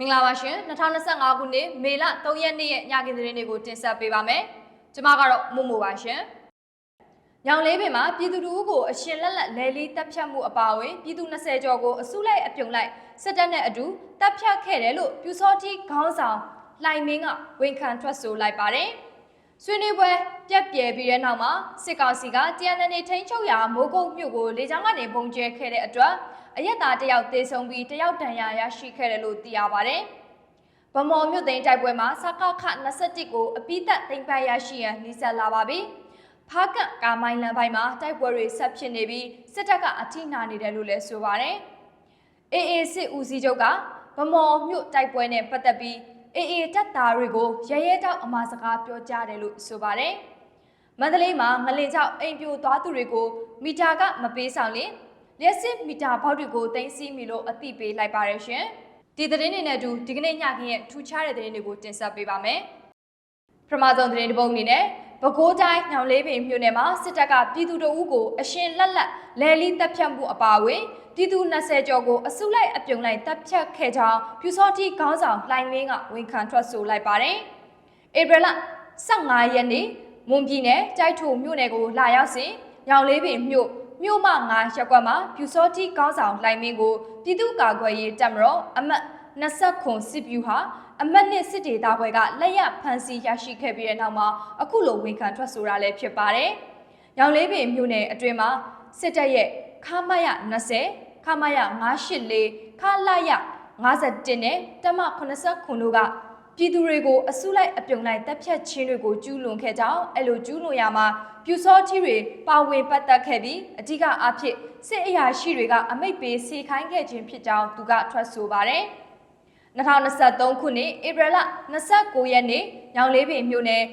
မင်္ဂလာပါရှင်2025ခုနှစ်မေလ3ရက်နေ့ရဲ့ညကင်သတင်းတွေကိုတင်ဆက်ပေးပါမယ်ကျွန်မကတော့မို့မို့ပါရှင်ညောင်လေးပင်မှာပြည်သူတို့ကိုအရှင်လက်လက်လဲလီတပ်ဖြတ်မှုအပါအဝင်ပြည်သူ20ကျော်ကိုအစုလိုက်အပြုံလိုက်စစ်တပ်နဲ့အတူတပ်ဖြတ်ခဲ့တယ်လို့ပြူစောတိခေါင်းဆောင်လှိုင်မင်းကဝန်ခံထွက်ဆိုလိုက်ပါတယ် ဆွေးနွေးပွဲပြက်ပြဲပြီးတဲ့နောက်မှာစစ်ကောင်စီကတရန်နေထိန်ချုပ်ရာမိုးကုတ်မြို့ကိုလေကြောင်းကနေပုံကျဲခဲ့တဲ့အတွက်အရက်သားတယောက်သေဆုံးပြီးတယောက်ဒဏ်ရာရရှိခဲ့တယ်လို့သိရပါတယ်။ဗမော်မြို့သိမ်းတိုက်ပွဲမှာစကခ21ကိုအပိသက်သိမ်းပိုက်ရရှိရန်နှိစက်လာပါပြီ။ဖားကန့်ကာမိုင်းလန်ပိုင်းမှာတိုက်ပွဲတွေဆက်ဖြစ်နေပြီးစစ်တပ်ကအထိနာနေတယ်လို့လည်းဆိုပါတယ်။ AA စစ်ဦးစီးချုပ်ကဗမော်မြို့တိုက်ပွဲနဲ့ပတ်သက်ပြီး AA တပ်သားတွေကိုရရဲတောက်အမှားစကားပြောကြားတယ်လို့ဆိုပါတယ်။မန္တလေးမှာငလင်ကြောက်အိမ်ပြိုသွားသူတွေကိုမီတာကမပေးဆောင်ရင်လျှက်စစ်မီတာဘောက်တွေကိုတင်စီမီလို့အသိပေးလိုက်ပါရရှင်။ဒီသတင်းတွေနဲ့အတူဒီကနေ့ညခင်းရဲ့ထူးခြားတဲ့သတင်းတွေကိုတင်ဆက်ပေးပါမယ်။ပထမဆုံးသတင်းတစ်ပုဒ်အနေနဲ့ ပဲခူးတိုင်းညောင်လေးပင်မြို့နယ်မှာစစ်တပ်ကပြည်သူတို့ဦးကိုအရှင်လက်လက်လဲလီတပ်ဖြတ်မှုအပါအဝင်ပြည်သူ20ကျော်ကိုအစုလိုက်အပြုံလိုက်တပ်ဖြတ်ခဲ့ကြောင်းပြူစောတိခေါင်းဆောင်လှိုင်မင်းကဝန်ခံထွက်ဆိုလိုက်ပါတယ်။ဧပြီလ15ရက်နေ့မွန်ပြည်နယ်ကြိုက်ထုမြို့နယ်ကိုလာရောက်စဉ်ညောင်လေးပင်မြို့မြို့မငါရက်ကွက်မှာပြူစောတိခေါင်းဆောင်လှိုင်မင်းကိုပြည်သူ့ကာကွယ်ရေးတပ်မတော်အမတ်20ခွန်စစ်ဗျူဟာ အမတ်နှစ်စစ်ဒေသဘွဲကလက်ရဖန်စီရရှိခဲ့ပြီးတဲ့နောက်မှာအခုလိုဝန်ခံထွက်ဆိုတာလည်းဖြစ်ပါတယ်။ညောင်လေးပင်မြို့နယ်အတွင်းမှာစစ်တပ်ရဲ့ခမရ20ခမရ984ခလာရ51နဲ့တမ89တို့ကပြည်သူတွေကိုအစုလိုက်အပြုံလိုက်တပ်ဖြတ်ခြင်းတွေကိုကျူးလွန်ခဲ့ကြောင်းအဲ့လိုကျူးလွန်ရမှာပြူစောထီတွေပါဝင်ပတ်သက်ခဲ့ပြီးအဓိကအဖြစ်စစ်အရာရှိတွေကအမိတ်ပေးစီခိုင်းခဲ့ခြင်းဖြစ်ကြောင်းသူကထွက်ဆိုပါတယ် 2023ခုနှစ်ဧပြီလ29ရက်နေ့ညောင်လေးပင်မြို့နယ်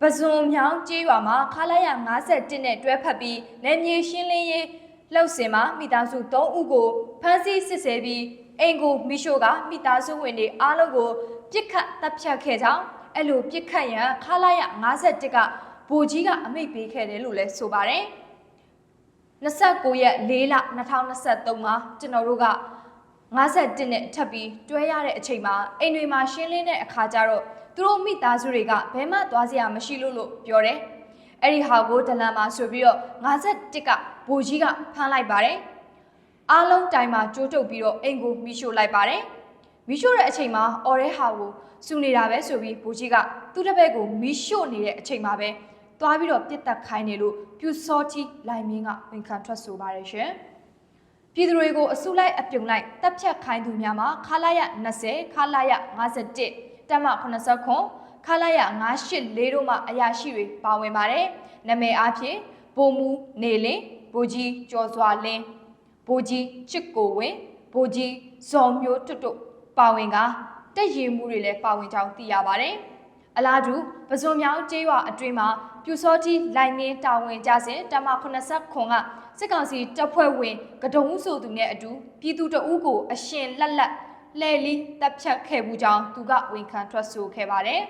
ပဇွန်မြောင်းကျေးရွာမှာခလာရ51နဲ့တွဲဖက်ပြီးနယ်မြေရှင်းလင်းရေးလှုပ်စင်မှာမိသားစု3ဦးကိုဖမ်းဆီးစစ်ဆေးပြီးအင်ကိုမီရှိုကမိသားစုဝင်တွေအားလုံးကိုပြစ်ခတ်တပ်ဖြတ်ခဲ့ကြောင်းအဲ့လိုပြစ်ခတ်ရန်ခလာရ51ကဗိုလ်ကြီးကအမိတ်ပေးခဲ့တယ်လို့လည်းဆိုပါတယ်29ရက်4လ2023မှာကျွန်တော်တို့က 51နဲ့ထပ်ပြီးတွဲရတဲ့အချိန်မှာအိမ်တွေမှာရှင်းလင်းတဲ့အခါကျတော့သူတို့မိသားစုတွေကဘဲမှသွားစရာမရှိလို့လို့ပြောတယ်။အဲ့ဒီဟာကိုဒလန်မှာဆိုပြီးတော့51ကဘိုလ်ကြီးကဖမ်းလိုက်ပါတယ်။အားလုံးတိုင်မှာကြိုးတုပ်ပြီးတော့အိမ်ကိုမိရှို့လိုက်ပါတယ်။မိရှို့တဲ့အချိန်မှာအော်ရဲဟာကိုစူနေတာပဲဆိုပြီးဘိုလ်ကြီးကသူ့တစ်ဘက်ကိုမိရှို့နေတဲ့အချိန်မှာပဲသွားပြီးတော့ပြစ်တက်ခိုင်းနေလို့ပြူစောတီလိုင်မင်းကဝန်ခံထွက်ဆိုပါတယ်ရှင်။ ပြည်သူတွေကိုအစုလိုက်အပြုံလိုက်တပ်ဖြတ်ခိုင်းသူများမှာခလာရ20ခလာရ51တက်မ80ခွန်ခလာရ984တို့မှအရာရှိတွေပါဝင်ပါတယ်။နာမည်အားဖြင့်ဗိုလ်မူနေလင်းဗိုလ်ကြီးကျော်စွာလင်းဗိုလ်ကြီးချစ်ကိုဝင်းဗိုလ်ကြီးဇော်မျိုးတွတ်တွတ်ပါဝင်ကတက်ရည်မှုတွေလည်းပါဝင်ကြောင်းသိရပါတယ်။အလားတူပဇွန်မြောင်းကျေးရွာအတွင်းမှာပြူစောတိလိုင်မင်းတာဝန်ကြစဉ်တမ80ခွန်က စစ်ကောင်စီတပ်ဖွဲ့ဝင်ကဒုံဆိုသူနဲ့အတူပြည်သူတအုပ်ကိုအရှင်လက်လက်လှဲလီတပ်ဖြတ်ခဲ့မှုကြောင်းသူကဝန်ခံထွက်ဆိုခဲ့ပါတယ်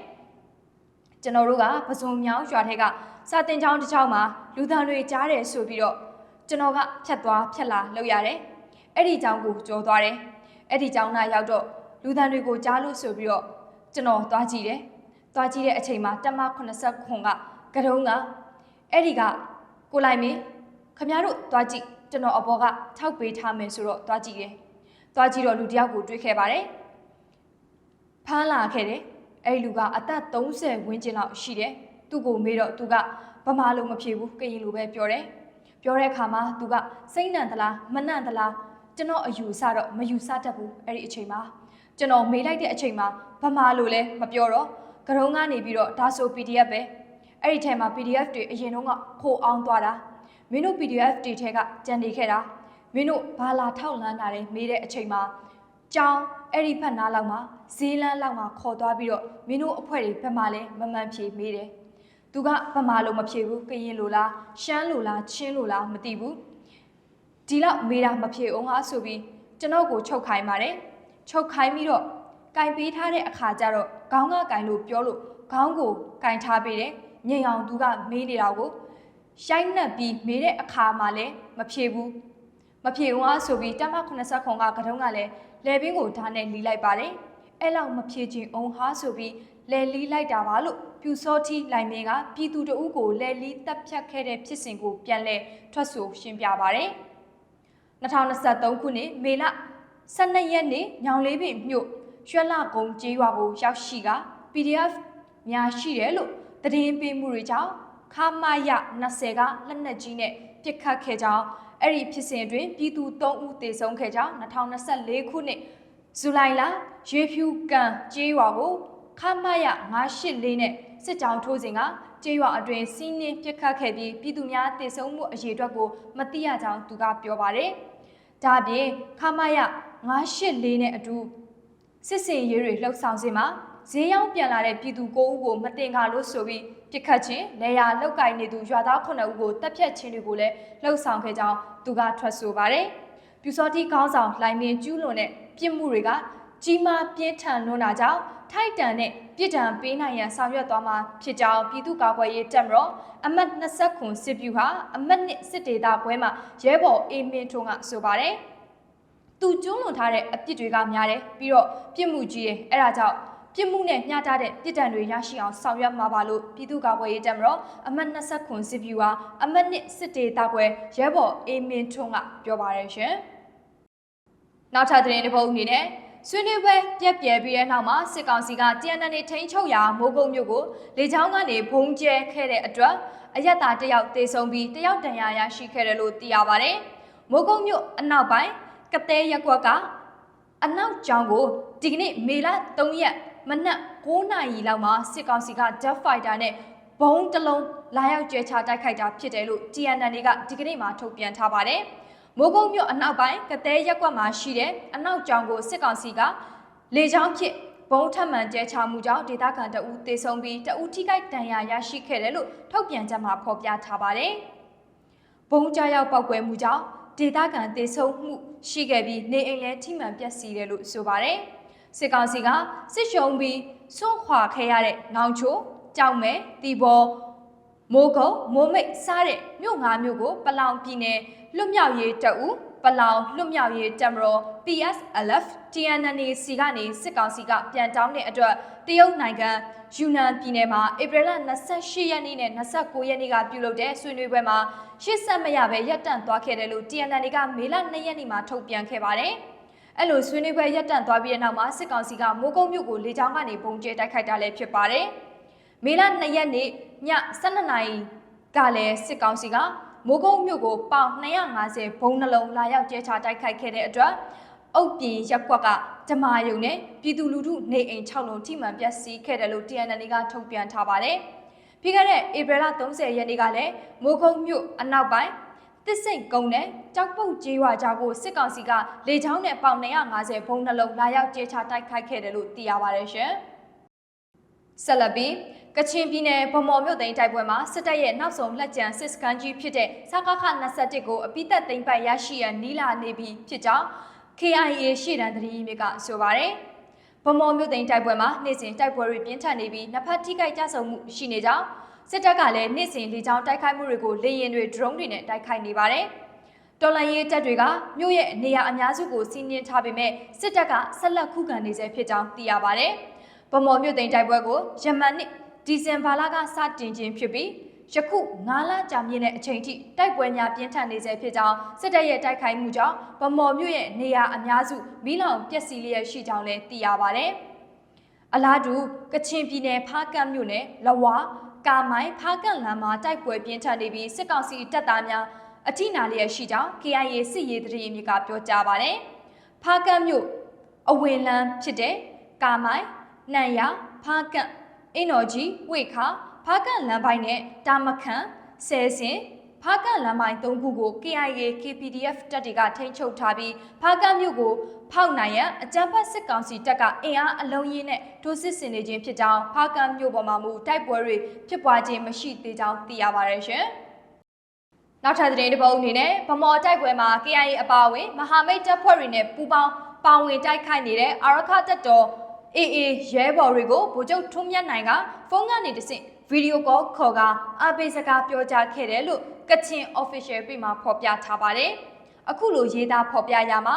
။ကျွန်တော်တို့ကပဇွန်မြောင်းရွာထက်ကစာတင်ကျောင်းတစ်ကျောင်းမှာလူသားတွေကြားတယ်ဆိုပြီးတော့ကျွန်တော်ကဖြတ်သွားဖြတ်လာလုပ်ရတယ်။အဲ့ဒီကျောင်းကိုကြောသွားတယ်။အဲ့ဒီကျောင်းသားရောက်တော့လူသားတွေကိုကြားလို့ဆိုပြီးတော့ကျွန်တော်သွားကြည့်တယ်။သွားကြည့်တဲ့အချိန်မှာတမ80ခွန်ကကတုံးကအဲ့ဒီကကိုလိုက်မင်း ခမရတို့သွားကြည့်ကျွန်တော်အပေါ်ကထောက်ပေးထားမယ်ဆိုတော့သွားကြည့်တယ်။သွားကြည့်တော့လူတယောက်ကိုတွေ့ခဲ့ပါတယ်။ဖမ်းလာခဲ့တယ်။အဲ့ဒီလူကအသက်30ဝန်းကျင်လောက်ရှိတယ်။သူ့ကိုမေးတော့သူကဗမာလိုမဖြေဘူးကရင်လိုပဲပြောတယ်။ပြောတဲ့အခါမှာသူကစိတ်နံသလားမနံသလားကျွန်တော်အယူဆတော့မယူဆတတ်ဘူးအဲ့ဒီအချိန်မှာကျွန်တော်မေးလိုက်တဲ့အချိန်မှာဗမာလိုလဲမပြောတော့ကရုံးကနေပြီးတော့ဒါဆို PDF ပဲအဲ့ဒီထဲမှာ PDF တွေအရင်တော့ကခိုအောင်သွားတာ မင်းတို့ PDF တွေထဲကကြံနေခဲ့တာမင်းတို့ဘာလာထောက်လန်းတာလဲမေးတဲ့အချိန်မှာကြောင်းအဲ့ဒီဖက်နားလောက်မှာဈေးလန်းလောက်မှာခေါ်သွားပြီးတော့မင်းတို့အဖွဲ့တွေဘက်မှလဲမမှန်ဖြေမေးတယ်သူကဗမာလိုမဖြေဘူးကရင်လိုလားရှမ်းလိုလားချင်းလိုလားမသိဘူးဒီလောက်မေးတာမဖြေအောင်ဟာဆိုပြီးကျွန်တော်ကိုချုပ်ခိုင်းပါတယ်ချုပ်ခိုင်းပြီးတော့ကင်ပေးထားတဲ့အခါကျတော့ခေါင်းကကင်လို့ပြောလို့ခေါင်းကိုကင်ထားပေးတယ်ညင်အောင်သူကမေးနေတာကို ရှိုင်းနှက်ပြီးမေးတဲ့အခါမှာလည်းမဖြေဘူးမဖြေဘူးအားဆိုပြီးတမ89ကကတုံးကလည်းလေဘင်းကိုဓာတ်နဲ့လီလိုက်ပါတယ်အဲ့လောက်မဖြေချင်အောင်ဟာဆိုပြီးလဲလီလိုက်တာပါလို့ပြူစောတီလိုင်မင်းကပြည်သူတအုပ်ကိုလဲလီတပ်ဖြတ်ခဲ့တဲ့ဖြစ်စဉ်ကိုပြန်လဲထွက်ဆိုရှင်းပြပါရယ်2023ခုနှစ်မေလ12ရက်နေ့ညောင်လေးပင်မြို့ရွှက်လကုန်းကျေးရွာကိုရောက်ရှိက PDF များရှိတယ်လို့သတင်းပေးမှုတွေကြောင့် ခမာယ20ကလက်နက်ကြီးနဲ့ပစ်ခတ်ခဲ့ကြောင်းအဲ့ဒီဖြစ်စဉ်အတွင်းပြည်သူ3ဦးသေဆုံးခဲ့ကြောင်း2024ခုနှစ်ဇူလိုင်လရွေဖြူကန်ကျေးရွာကိုခမာယ984နဲ့စစ်ကြောင်းထိုးစဉ်ကကျေးရွာအတွင်းစီးနင်းပစ်ခတ်ခဲ့ပြီးပြည်သူများသေဆုံးမှုအရေးအတွက်ကိုမသိရကြောင်းသူကပြောပါတယ်။ဒါ့အပြင်ခမာယ984နဲ့အတူစစ်စင်ရေးတွေလှုပ်ဆောင်စဉ်မှာဈေးရောက်ပြန်လာတဲ့ပြည်သူ9ဦးကိုမတင်ကားလို့ဆိုပြီး ပြစ်ခတ်ခြင်းနေရာလောက်ကင်နေသူရွာသား9ဦးကိုတပ်ဖြတ်ခြင်းတွေကိုလည်းလှုပ်ဆောင်ခဲ့ကြောင်းသူကထွက်ဆိုပါတယ်။ပြူစောတိခေါင်းဆောင်လိုင်မင်းကျူးလွန်တဲ့ပြစ်မှုတွေကကြီးမားပြင်းထန်လွန်းတာကြောင့်ထိုက်တန်တဲ့ပြစ်ဒဏ်ပေးနိုင်ရန်ဆောင်ရွက်သွားမှာဖြစ်ကြောင်းပြည်သူ့ကာကွယ်ရေးတပ်မတော်အမတ်20ခုစစ်ဗျူဟာအမတ်နှစ်စစ်ဒေသပွဲမှာရဲဘော်အေးမင်းထွန်းကဆိုပါတယ်။သူကျွလွန်ထားတဲ့အပြစ်တွေကများတယ်ပြီးတော့ပြစ်မှုကြီးတယ်အဲ့ဒါကြောင့် ပြစ်မှုနဲ့မျှတတဲ့ပြစ်ဒဏ်တွေရရှိအောင်ဆောင်ရွက်မှာပါလို့ပြည်သူ့ကာကွယ်ရေးတပ်မတော်အမတ်20ခုစစ်ဗျူဟာအမတ်နှစ်စစ်ဒေသပွဲရဲဘော်အေးမင်းထွန်းကပြောပါတယ်ရှင်။နောက်ထပ်သတင်းတစ်ပုဒ်အနေနဲ့ဆွေးနွေးပွဲပြက်ပြဲပြီးတဲ့နောက်မှာစစ်ကောင်စီက TNN ထိန်းချုပ်ရာမိုးကုတ်မြို့ကိုလေကြောင်းကနေဘုံကျဲခဲ့တဲ့အတွက်အရက်သားတယောက်သေဆုံးပြီးတယောက်ဒဏ်ရာရရှိခဲ့တယ်လို့သိရပါတယ်။မိုးကုတ်မြို့အနောက်ပိုင်းကတဲရက်ကွက်ကအနောက်ကျောင်းကိုဒီကနေ့မေလ3ရက် မနက်9နာရီလောက်မှာစစ်ကောင်စီက Jet Fighter နဲ့ဘုံတစ်လုံးလာရောက်ကျဲချတိုက်ခိုက်တာဖြစ်တယ်လို့ TNN ကဒီကနေ့မှထုတ်ပြန်ထားပါတယ်။မိုးကုတ်မြို့အနောက်ပိုင်းကတဲရက်ကွက်မှာရှိတဲ့အနောက်ကျောင်းကိုစစ်ကောင်စီကလေကြောင်းဖြစ်ဘုံထမှန်ကျဲချမှုကြောင့်ဒေသခံတအူးသေဆုံးပြီးတအူးထိခိုက်ဒဏ်ရာရရှိခဲ့တယ်လို့ထုတ်ပြန်ချက်မှာဖော်ပြထားပါတယ်။ဘုံကြားရောက်ပောက်ကွဲမှုကြောင့်ဒေသခံသေဆုံးမှုရှိခဲ့ပြီးနေအိမ်လည်းထိမှန်ပျက်စီးတယ်လို့ဆိုပါတယ်။ စစ်ကောင်စီကစစ်ရှုံးပြီးစွန့်ခွာခဲ့ရတဲ့နောင်ချိုကြောက်မဲတီဘောမိုးကုတ်မိုးမိတ်စားတဲ့မြို့ငါးမြို့ကိုပလောင်ပြည်နယ်လွတ်မြောက်ရေးတပ်ဦးပလောင်လွတ်မြောက်ရေးတပ်မတော် PSLF TNNA စီကနေစစ်ကောင်စီကပြန်တောင်းတဲ့အတွက်တရုတ်နိုင်ငံယူနန်ပြည်နယ်မှာဧပြီလ28ရက်နေ့နဲ့29ရက်နေ့ကပြုလုပ်တဲ့ဆွေးနွေးပွဲမှာရှစ်ဆက်မရဘဲရပ်တန့်သွားခဲ့တယ်လို့ TNNA ကမေလ2ရက်နေ့မှာထုတ်ပြန်ခဲ့ပါတယ်။ အဲ့လိုဆွေးနွေးပွဲရပ်တန့်သွားပြီးတဲ့နောက်မှာစစ်ကောင်စီကမိုးကုတ်မြို့ကိုလေကြောင်းကနေပုံကျဲတိုက်ခိုက်တာလည်းဖြစ်ပါတယ်။မေလ2ရက်နေ့ည12နာရီကလည်းစစ်ကောင်စီကမိုးကုတ်မြို့ကိုပေါင်250ဘုံနှလုံးလာရောက်ကျဲချတိုက်ခိုက်ခဲ့တဲ့အတွက်အုတ်ပြင်ရက်ကွက်ကဓမာယုံနဲ့ပြည်သူလူထုနေအိမ်6လုံးထိမှန်ပျက်စီးခဲ့တယ်လို့ TNN ကထုတ်ပြန်ထားပါတယ်။ပြီးခဲ့တဲ့ဧပြီလ30ရက်နေ့ကလည်းမိုးကုတ်မြို့အနောက်ပိုင်း တစ်စိတ်ကုန်းနဲ့ကြောက်ပုတ်ကျေးရွာကြားကိုစစ်ကောင်စီကလေကြောင်းနဲ့ပေါင်250ဘုံနှလုံးလာရောက်ကျဲချတိုက်ခိုက်ခဲ့တယ်လို့သိရပါတယ်ရှင်။ဆက်လက်ပြီးကချင်ပြည်နယ်ဗမော်မြို့သိမ်းတိုက်ပွဲမှာစစ်တပ်ရဲ့နောက်ဆုံးလက်ကျန်စစ်စခန်းကြီးဖြစ်တဲ့စကခ21ကိုအပိသက်သိမ်းပိုက်ရရှိရန်နီလာနေပြီဖြစ်ကြောင်း KIA ရှေ့တန်းသတင်းမြစ်ကဆိုပါတယ်။ဗမော်မြို့သိမ်းတိုက်ပွဲမှာနေ့စဉ်တိုက်ပွဲတွေပြင်းထန်နေပြီးနှစ်ဖက်ထိခိုက်ကြဆုံမှုရှိနေကြောင်း စစ်တပ်ကလည်းနေ့စဉ်လေကြောင်းတိုက်ခိုက်မှုတွေကိုလေရင်တွေ drone တွေနဲ့တိုက်ခိုက်နေပါတယ်။တော်လန်ရေးတပ်တွေကမြို့ရဲ့နေရာအများစုကိုစီးနင်းထားပေမဲ့စစ်တပ်ကဆက်လက်ခုခံနေဆဲဖြစ်ကြောင်းသိရပါတယ်။ဗမော်မြို့သိမ်းတိုက်ပွဲကိုယမန်နှစ်ဒီဇင်ဘာလကစတင်ခြင်းဖြစ်ပြီးယခု9လကြာမြင့်တဲ့အချိန်ထိတိုက်ပွဲများပြင်းထန်နေဆဲဖြစ်ကြောင်းစစ်တပ်ရဲ့တိုက်ခိုက်မှုကြောင့်ဗမော်မြို့ရဲ့နေရာအများစုမိလောင်ပျက်စီးလျက်ရှိကြောင်းလည်းသိရပါဗျ။အလားတူကချင်ပြည်နယ်ဖားကန့်မြို့နယ်လဝါ ကာမိုင်ဖားကန့်လမ်းမှာတိုက်ပွဲပြင်းထန်နေပြီးစစ်ကောင်စီတပ်သားများအထိနာလျက်ရှိကြောင်း KIA စစ်ရေးတရေမြေကပြောကြားပါတယ်။ဖားကန့်မြို့အဝင်လမ်းဖြစ်တဲ့ကာမိုင်နန်ရဖားကန့်အင်းတော်ကြီးဝေခါဖားကန့်လမ်းပိုင်းနဲ့တာမခန်ဆယ်စင် ဖားကန့်လမ်းပိုင်း၃ခုကို KIA KPDF တပ်တွေကထိန်းချုပ်ထားပြီးဖားကန့်မြို့ကိုဖောက်နိုင်ရန်အကြမ်းဖက်စစ်ကောင်စီတပ်ကအင်အားအလုံးရင်းနဲ့ထိုးစစ်ဆင်နေခြင်းဖြစ်ကြောင်းဖားကန့်မြို့ပေါ်မှာမူတိုက်ပွဲတွေဖြစ်ပွားခြင်းမရှိသေးကြောင်းသိရပါတယ်ရှင်။နောက်ထပ်သတင်းတစ်ပုဒ်အနေနဲ့ဗမော်တိုက်ပွဲမှာ KIA အပါအဝင်မဟာမိတ်တပ်ဖွဲ့တွေနဲ့ပူးပေါင်းပါဝင်တိုက်ခိုက်နေတဲ့အာရခတပ်တော်အေးအေးရဲဘော်တွေကိုဗိုလ်ချုပ်ထွန်းမြတ်နိုင်ကဖုန်းကနေတဆင့်ဗီဒီယိုကောခေါ်ကအပေးစကားပြောကြားခဲ့တယ်လို့ ကချင် official page မှာဖော်ပြထားပါတယ်။အခုလိုရေးသားဖော်ပြရမှာ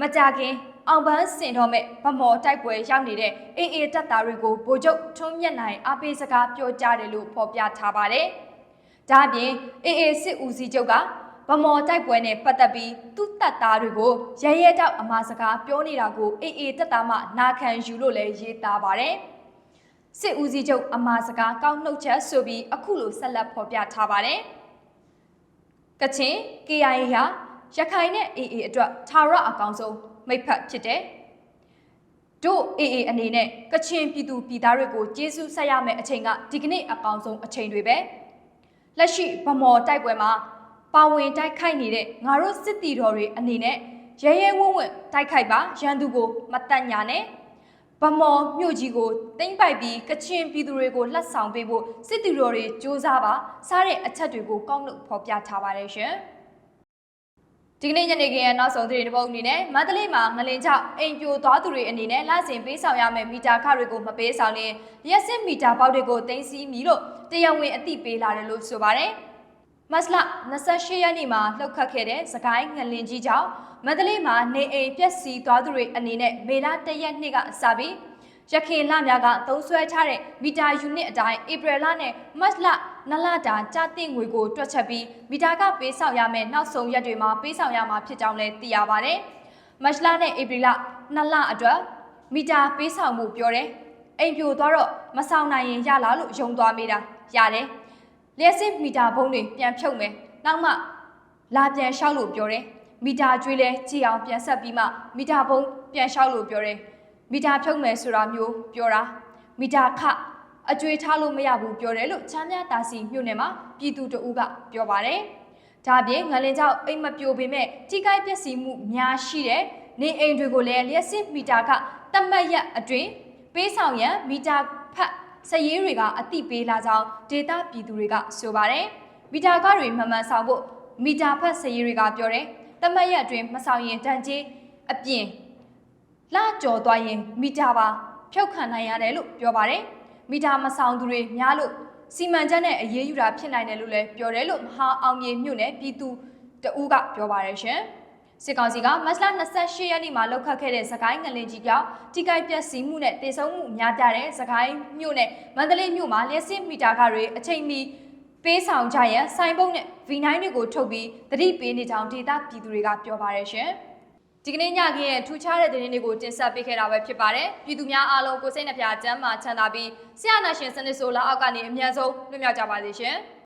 မကြခင်အောင်ပန်းစင်တော်မဲ့ဗမော်တိုက်ပွဲရောက်နေတဲ့အေအေတပ်သားတွေကိုဗိုလ်ချုပ်ထွန်းမြတ်နိုင်အားပေးစကားပြောကြားတယ်လို့ဖော်ပြထားပါတယ်။ဒါ့အပြင်အေအေစစ်ဦးစီးချုပ်ကဗမော်တိုက်ပွဲနဲ့ပတ်သက်ပြီးသူ့တပ်သားတွေကိုရရဲတောက်အမှားစကားပြောနေတာကိုအေအေတပ်သားမှနာခံယူလို့လည်းရေးသားပါတယ်။စစ်ဦးစီးချုပ်အမှားစကားကောက်နှုတ်ချက်ဆိုပြီးအခုလိုဆက်လက်ဖော်ပြထားပါတယ်။ ကချင် KIA ဟာရခိုင်နဲ့ AA အတွက်သာရအကောင်ဆုံးမိတ်ဖက်ဖြစ်တယ်။တို့ AA အနေနဲ့ကချင်ပြည်သူပြည်သားတွေကိုကျေးဇူးဆက်ရမယ့်အချိန်ကဒီကနေ့အကောင်ဆုံးအချိန်တွေပဲ။လက်ရှိဗမော်တိုက်ပွဲမှာပါဝင်တိုက်ခိုက်နေတဲ့ငါတို့စစ်တီတော်တွေအနေနဲ့ရဲရဲဝံ့ဝံ့တိုက်ခိုက်ပါရန်သူကိုမတတ်ညာနဲ့ ဗမော်မြို့ကြီးကိုတင်းပိုက်ပြီးကချင်ပြည်သူတွေကိုလှတ်ဆောင်ပေးဖို့စစ်တီတော်တွေစ조사ပါစားတဲ့အချက်တွေကိုကောက်နှုတ်ဖော်ပြထားပါတယ်ရှင်။ဒီကနေ့ညနေခင်းရဲ့နောက်ဆုံးသတင်းတစ်ပုဒ်အနေနဲ့မန္တလေးမှာငလင်ကြောင့်အိမ်ပြိုသွားသူတွေအနေနဲ့လစဉ်ပေးဆောင်ရမယ့်မီတာခတွေကိုမပေးဆောင်ရင်ရက်စစ်မီတာပေါက်တွေကိုတင်စီမီလို့တရားဝင်အသိပေးလာတယ်လို့ဆိုပါတယ်။ မတ်လ28ရက်နေ့မှာလှုပ်ခတ်ခဲ့တဲ့စကိုင်းငလင်ကြီးကြောင့်မန္တလေးမှာနေအိမ်ပျက်စီးသွားသူတွေအနေနဲ့မေလ1ရက်နေ့ကစပြီးရခင်လများကသုံးဆွဲချတဲ့မီတာယူနစ်အတိုင်းဧပြီလနဲ့မတ်လနလတာကြာတင်ငွေကိုတွက်ချက်ပြီးမီတာကပေးဆောင်ရမယ့်နောက်ဆုံးရက်တွေမှာပေးဆောင်ရမှာဖြစ်ကြောင်းလည်းသိရပါတယ်။မတ်လနဲ့ဧပြီလနှစ်လအတွက်မီတာပေးဆောင်မှုပြောတယ်။အိမ်ပြိုသွားတော့မဆောင်နိုင်ရင်ရလားလို့ယုံသွားမိတာရတယ်။ လျှက်စစ်မီတာဘုံတွေပြန်ဖြုတ်မယ်။နောက်မှလာပြန်လျှောက်လို့ပြောတယ်။မီတာကျွေးလဲကြည့်အောင်ပြန်ဆက်ပြီးမှမီတာဘုံပြန်လျှောက်လို့ပြောတယ်။မီတာဖြုတ်မယ်ဆိုတာမျိုးပြောတာမီတာခအကျွေးထားလို့မရဘူးပြောတယ်လို့ချမ်းမြတာစီမြို့နယ်မှာပြည်သူတအူးကပြောပါတယ်။ဒါအပြင်ငလင်ကြောင့်အိမ်မပြိုပေမဲ့ထိခိုက်ပျက်စီးမှုများရှိတဲ့နေအိမ်တွေကိုလည်းလျှက်စစ်မီတာကတတ်မှတ်ရက်အတွင်းပေးဆောင်ရန်မီတာဖတ် စည်ရေးတွေကအတိပေးလာကြောင်းဒေတာပြည်သူတွေကဆိုပါတယ်။မီတာကားတွေမှန်မှန်ဆောင်ဖို့မီတာဖတ်စည်ရေးတွေကပြောတယ်။တတ်မှတ်ရက်အတွင်းမဆောင်ရင်တန်ကြီးအပြင်လှကြော်သွားရင်မီတာပါဖြုတ်ခံနိုင်ရတယ်လို့ပြောပါတယ်။မီတာမဆောင်သူတွေများလို့စီမံချက်နဲ့အရေးယူတာဖြစ်နိုင်တယ်လို့လည်းပြောတယ်လို့မဟာအောင်မြေမြို့နယ်ပြည်သူတအူးကပြောပါတယ်ရှင်။ စစ်ကောင်စီကမတ်လ28ရက်နေ့မှာလောက်ခတ်ခဲ့တဲ့စကိုင်းငလင်ကြီးကြောင့်ထိခိုက်ပျက်စီးမှုနဲ့တေဆုံးမှုများပြားတဲ့စကိုင်းမြို့နဲ့မန္တလေးမြို့မှာလျှက်စစ်မီတာကတွေအချိန်မီပေးဆောင်ကြရန်စိုင်းပုံးနဲ့ V9 တွေကိုထုတ်ပြီးတတိပေးနေကြောင်းဒေတာပြည်သူတွေကပြောပါတယ်ရှင်။ဒီကနေ့ညခင်းရဲ့ထူခြားတဲ့သတင်းတွေကိုတင်ဆက်ပေးခဲ့တာပဲဖြစ်ပါတယ်။ပြည်သူများအားလုံးကိုစိတ်နှပြချမ်းသာချမ်းသာပြီးဆရာနာရှင်စနစ်ဆိုလာအောက်ကနေအမြန်ဆုံးလွတ်မြောက်ကြပါစေရှင်။